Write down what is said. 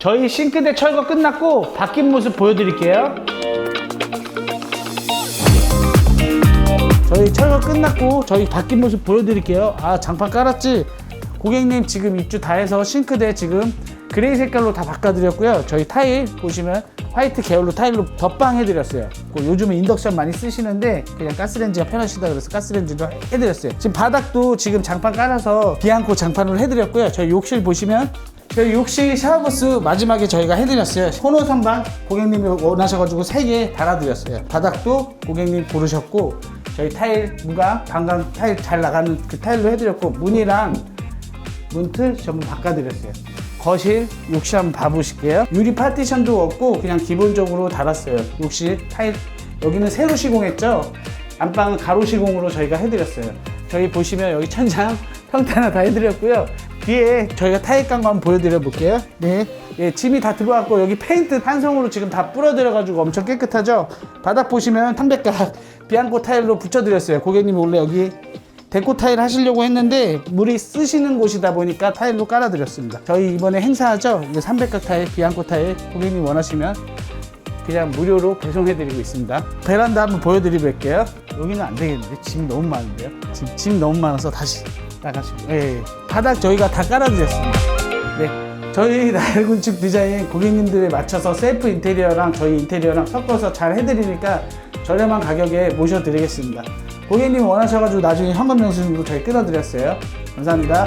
저희 싱크대 철거 끝났고 바뀐 모습 보여드릴게요. 저희 철거 끝났고 저희 바뀐 모습 보여드릴게요. 아 장판 깔았지? 고객님 지금 입주 다 해서 싱크대 지금 그레이 색깔로 다 바꿔드렸고요. 저희 타일 보시면 화이트 계열로 타일로 덧방 해드렸어요. 그 요즘에 인덕션 많이 쓰시는데 그냥 가스레인지가 편하시다 그래서 가스레인지도 해드렸어요. 지금 바닥도 지금 장판 깔아서 비앙코 장판으로 해드렸고요. 저희 욕실 보시면 저희 욕실 샤워부스 마지막에 저희가 해드렸어요. 코너 선반 고객님이 원하셔가지고 3개 달아드렸어요. 바닥도 고객님 고르셨고 저희 타일 무광 방광 타일 잘 나가는 그 타일로 해드렸고 문이랑 문틀 전부 바꿔드렸어요. 거실, 욕실 한번 봐보실게요. 유리 파티션도 없고 그냥 기본적으로 달았어요. 욕실 타일 여기는 세로 시공했죠. 안방은 가로 시공으로 저희가 해드렸어요. 저희 보시면 여기 천장 평탄화 다 해드렸고요. 뒤에 저희가 타일 깐거 한번 보여드려 볼게요. 네. 예, 짐이 다 들어왔고 여기 페인트 탄성으로 지금 다 뿌려드려가지고 엄청 깨끗하죠. 바닥 보시면 탄백각 비앙코 타일로 붙여드렸어요. 고객님이 원래 여기 데코 타일 하시려고 했는데 물이 쓰시는 곳이다 보니까 타일로 깔아드렸습니다. 저희 이번에 행사하죠. 이제 300각 타일, 비앙코 타일 고객님 원하시면 그냥 무료로 배송해드리고 있습니다. 베란다 한번 보여드릴게요. 여기는 안 되겠는데 짐이 너무 많은데요. 짐, 짐 너무 많아서 다시 나가시고. 예, 예. 바닥 저희가 다 깔아드렸습니다. 네. 저희 나일군집 디자인 고객님들에 맞춰서 셀프 인테리어랑 저희 인테리어랑 섞어서 잘 해드리니까 저렴한 가격에 모셔드리겠습니다. 고객님 원하셔가지고 나중에 현금 영수증도 저희 끊어드렸어요. 감사합니다.